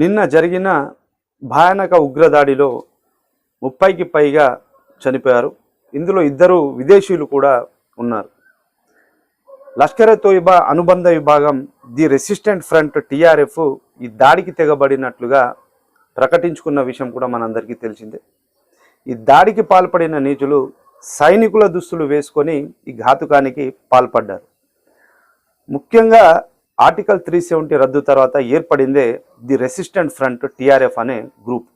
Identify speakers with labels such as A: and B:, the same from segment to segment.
A: నిన్న జరిగిన భయానక ఉగ్రదాడిలో ముప్పైకి పైగా చనిపోయారు. ఇందులో ఇద్దరు విదేశీయులు కూడా ఉన్నారు. లష్కర్ ఎ తోయిబా అనుబంధ విభాగం ది రెసిస్టెంట్ ఫ్రంట్ టీఆర్ఎఫ్ ఈ దాడికి తెగబడినట్లుగా ప్రకటించుకున్న విషయం కూడా మనందరికీ తెలిసిందే. ఈ దాడికి పాల్పడిన నీచులు సైనికుల దుస్తులు వేసుకొని ఈ ఘాతుకానికి పాల్పడ్డారు. ముఖ్యంగా ఆర్టికల్ త్రీ సెవెంటీ రద్దు తర్వాత ఏర్పడిందే ది రెసిస్టెంట్ ఫ్రంట్ టీఆర్ఎఫ్ అనే గ్రూప్.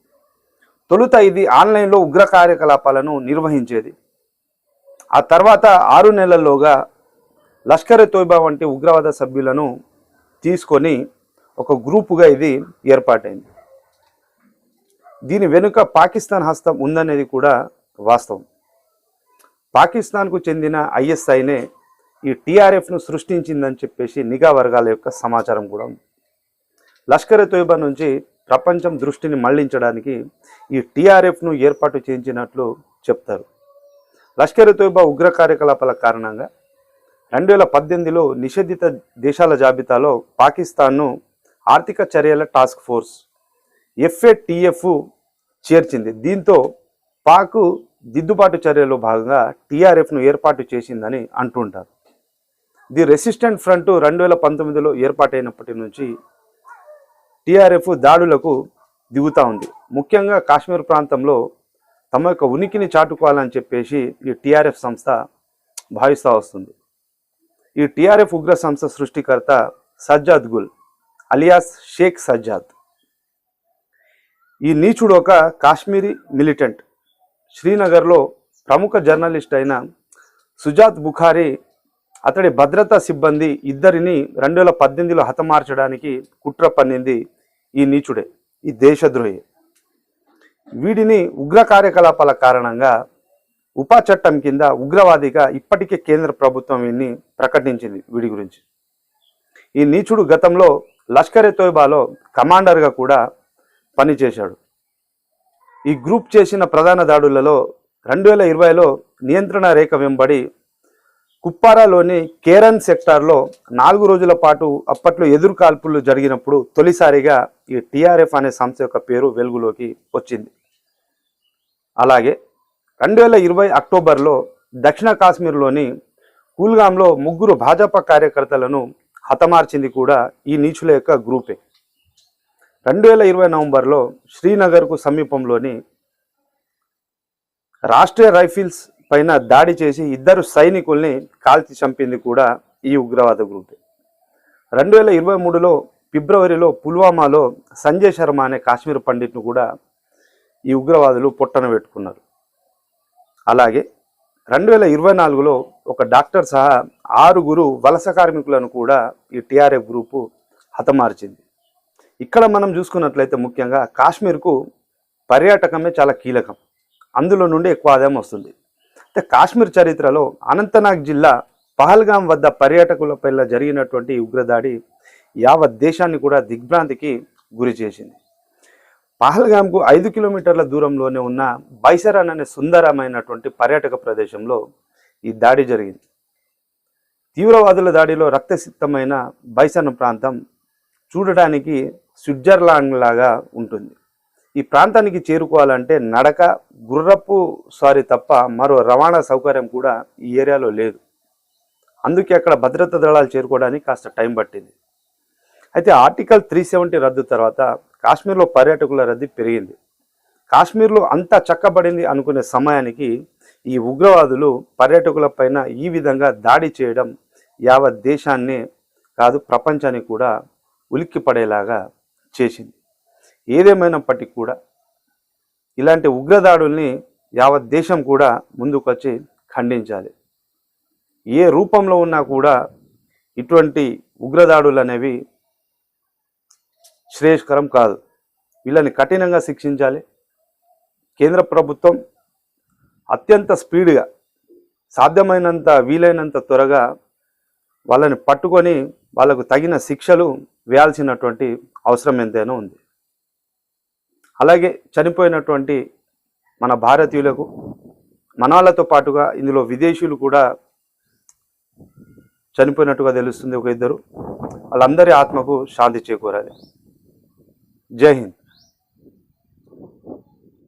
A: తొలుత ఇది ఆన్లైన్లో ఉగ్ర కార్యకలాపాలను నిర్వహించేది. ఆ తర్వాత ఆరు నెలల్లోగా లష్కర్ తోయిబా వంటి ఉగ్రవాద సభ్యులను తీసుకొని ఒక గ్రూపుగా ఇది ఏర్పాటైంది. దీని వెనుక పాకిస్తాన్ హస్తం ఉందనేది కూడా వాస్తవం. పాకిస్తాన్కు చెందిన ఐఎస్ఐనే ఈ టీఆర్ఎఫ్ను సృష్టించిందని చెప్పేసి నిఘా వర్గాల యొక్క సమాచారం కూడా ఉంది. లష్కర్ ఎ తోయిబా నుంచి ప్రపంచం దృష్టిని మళ్ళించడానికి ఈ టీఆర్ఎఫ్ను ఏర్పాటు చేయించినట్లు చెప్తారు. లష్కర్ ఎ తోయిబా ఉగ్ర కార్యకలాపాల కారణంగా రెండు వేల పద్దెనిమిదిలో నిషేధిత దేశాల జాబితాలో పాకిస్తాన్ను ఆర్థిక చర్యల టాస్క్ ఫోర్స్ ఎఫ్ఏటిఎఫ్ చేర్చింది. దీంతో పాక్ దిద్దుబాటు చర్యలో భాగంగా టీఆర్ఎఫ్ను ఏర్పాటు చేసిందని అంటుంటారు. ది రెసిస్టెంట్ ఫ్రంట్ రెండు వేల పంతొమ్మిదిలో ఏర్పాటైనప్పటి నుంచి టీఆర్ఎఫ్ దాడులకు దిగుతూ ఉంది. ముఖ్యంగా కాశ్మీర్ ప్రాంతంలో తమ యొక్క ఉనికిని చాటుకోవాలని చెప్పేసి ఈ టీఆర్ఎఫ్ సంస్థ భావిస్తూ వస్తుంది. ఈ టీఆర్ఎఫ్ ఉగ్ర సంస్థ సృష్టికర్త సజ్జాద్ గుల్ అలియాస్ షేక్ సజ్జాద్. ఈ నీచుడు ఒక కాశ్మీరీ మిలిటెంట్. శ్రీనగర్లో ప్రముఖ జర్నలిస్ట్ అయిన సుజాత్ బుఖారీ అతడి భద్రతా సిబ్బంది ఇద్దరిని రెండు వేల పద్దెనిమిదిలో హతమార్చడానికి కుట్ర పన్నింది ఈ నీచుడే ఈ దేశద్రోహి. వీడిని ఉగ్ర కార్యకలాపాల కారణంగా ఉపా చట్టం కింద ఉగ్రవాదిగా ఇప్పటికే కేంద్ర ప్రభుత్వం వీడిని ప్రకటించింది వీడి గురించి. ఈ నీచుడు గతంలో లష్కర్ ఎ తోయిబాలో కమాండర్గా కూడా పనిచేశాడు. ఈ గ్రూప్ చేసిన ప్రధాన దాడులలో రెండు వేల ఇరవైలో నియంత్రణ రేఖ వెంబడి కుప్పారాలోని కేరన్ సెక్టార్లో నాలుగు రోజుల పాటు అప్పట్లో ఎదురు కాల్పులు జరిగినప్పుడు తొలిసారిగా ఈ టిఆర్ఎఫ్ అనే సంస్థ యొక్క పేరు వెలుగులోకి వచ్చింది. అలాగే రెండు వేల ఇరవై అక్టోబర్లో దక్షిణ కాశ్మీర్లోని కూల్గాంలో ముగ్గురు భాజపా కార్యకర్తలను హతమార్చింది కూడా ఈ నీచుల యొక్క గ్రూపే. రెండు వేల ఇరవై నవంబర్లో శ్రీనగర్కు సమీపంలోని రాష్ట్రీయ రైఫిల్స్ పైన దాడి చేసి ఇద్దరు సైనికుల్ని కాల్చి చంపింది కూడా ఈ ఉగ్రవాద గ్రూపే. రెండు వేల ఇరవై మూడులో ఫిబ్రవరిలో పుల్వామాలో సంజయ్ శర్మ అనే కాశ్మీర్ పండిట్ను కూడా ఈ ఉగ్రవాదులు పొట్టన పెట్టుకున్నారు. అలాగే రెండు వేల ఇరవై నాలుగులో ఒక డాక్టర్ సహా ఆరుగురు వలస కార్మికులను కూడా ఈ టీఆర్ఎఫ్ గ్రూపు హతమార్చింది. ఇక్కడ మనం చూసుకున్నట్లయితే ముఖ్యంగా కాశ్మీర్కు పర్యాటకమే చాలా కీలకం. అందులో నుండి ఎక్కువ ఆదాయం వస్తుంది. కాశ్మీర్ చరిత్రలో అనంతనాగ్ జిల్లా పహల్గాం వద్ద పర్యాటకులపై జరిగినటువంటి ఉగ్రదాడి యావత్ దేశాన్ని కూడా దిగ్భ్రాంతికి గురి చేసింది. పహల్గాంకు ఐదు కిలోమీటర్ల దూరంలోనే ఉన్న బైసరన్ అనే సుందరమైనటువంటి పర్యాటక ప్రదేశంలో ఈ దాడి జరిగింది. తీవ్రవాదుల దాడిలో రక్తసిద్ధమైన బైసన్ ప్రాంతం చూడడానికి స్విట్జర్లాండ్ లాగా ఉంటుంది. ఈ ప్రాంతానికి చేరుకోవాలంటే నడక గుర్రపు సారి తప్ప మరో రవాణా సౌకర్యం కూడా ఈ ఏరియాలో లేదు. అందుకే అక్కడ భద్రతా దళాలు చేరుకోవడానికి కాస్త టైం పట్టింది. అయితే ఆర్టికల్ త్రీ సెవెంటీ రద్దు తర్వాత కాశ్మీర్లో పర్యాటకుల రద్దీ పెరిగింది. కాశ్మీర్లో అంతా చక్కబడింది అనుకునే సమయానికి ఈ ఉగ్రవాదులు పర్యాటకులపైన ఈ విధంగా దాడి చేయడం యావత్ దేశాన్ని కాదు ప్రపంచాన్ని కూడా ఉలిక్కి పడేలాగా చేసింది. ఏదేమైనప్పటికీ కూడా ఇలాంటి ఉగ్రదాడుల్ని యావత్ దేశం కూడా ముందుకొచ్చి ఖండించాలి. ఏ రూపంలో ఉన్నా కూడా ఇటువంటి ఉగ్రదాడులు అనేవి శ్రేయస్కరం కాదు. వీళ్ళని కఠినంగా శిక్షించాలి. కేంద్ర ప్రభుత్వం అత్యంత స్పీడ్గా సాధ్యమైనంత వీలైనంత త్వరగా వాళ్ళని పట్టుకొని వాళ్ళకు తగిన శిక్షలు వేయాల్సినటువంటి అవసరం ఎంతైనా ఉంది. అలాగే చనిపోయినటువంటి మన భారతీయులకు మనాలతో పాటుగా ఇందులో విదేశీయులు కూడా చనిపోయినట్టుగా తెలుస్తుంది ఒక ఇద్దరు. వాళ్ళందరి ఆత్మకు శాంతి చేకూరాలి. జై హింద్.